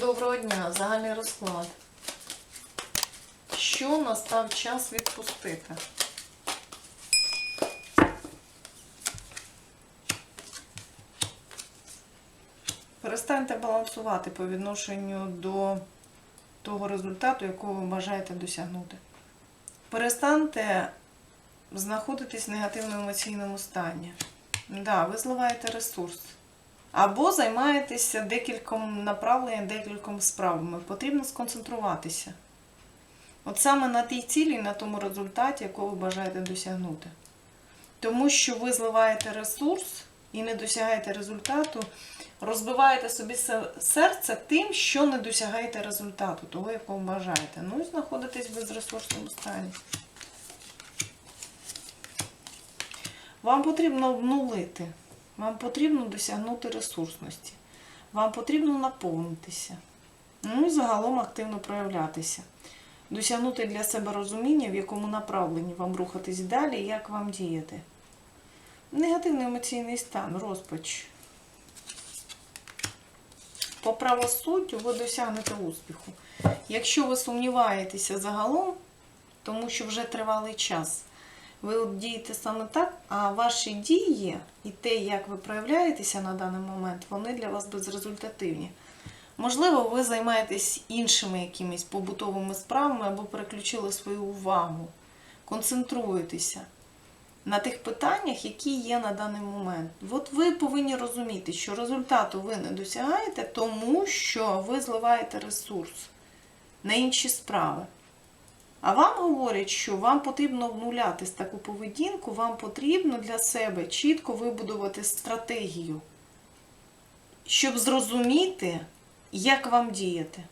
доброго дня. Загальний розклад. Що настав час відпустити? Перестаньте балансувати по відношенню до того результату, якого ви бажаєте досягнути. Перестаньте знаходитись в негативному емоційному стані. Да, ви зливаєте ресурс. Або займаєтеся декільком направленням, декільком справами. Потрібно сконцентруватися. От саме на тій цілі, на тому результаті, якого ви бажаєте досягнути. Тому що ви зливаєте ресурс і не досягаєте результату, розбиваєте собі серце тим, що не досягаєте результату, того, якого бажаєте. Ну і знаходитесь в безресурсному стані. Вам потрібно обнулити. Вам потрібно досягнути ресурсності. Вам потрібно наповнитися. Ну і загалом активно проявлятися. Досягнути для себе розуміння, в якому направленні вам рухатись далі, як вам діяти. Негативний емоційний стан, розпач. По правосуддю ви досягнете успіху. Якщо ви сумніваєтеся загалом, тому що вже тривалий час, ви дієте саме так, а ваші дії і те, як ви проявляєтеся на даний момент, вони для вас безрезультативні. Можливо, ви займаєтесь іншими якимись побутовими справами або переключили свою увагу, концентруєтеся на тих питаннях, які є на даний момент. От ви повинні розуміти, що результату ви не досягаєте, тому що ви зливаєте ресурс на інші справи. А вам говорять, що вам потрібно обнуляти з таку поведінку, вам потрібно для себе чітко вибудувати стратегію, щоб зрозуміти, як вам діяти.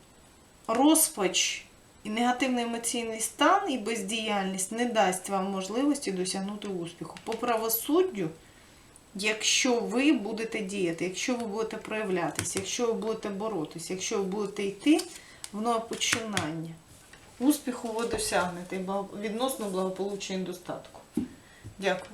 Розпач і негативний емоційний стан і бездіяльність не дасть вам можливості досягнути успіху. По правосуддю, якщо ви будете діяти, якщо ви будете проявлятися, якщо ви будете боротися, якщо ви будете йти в нове починання. Успіху ви досягнете відносно благополуччя і достатку. Дякую.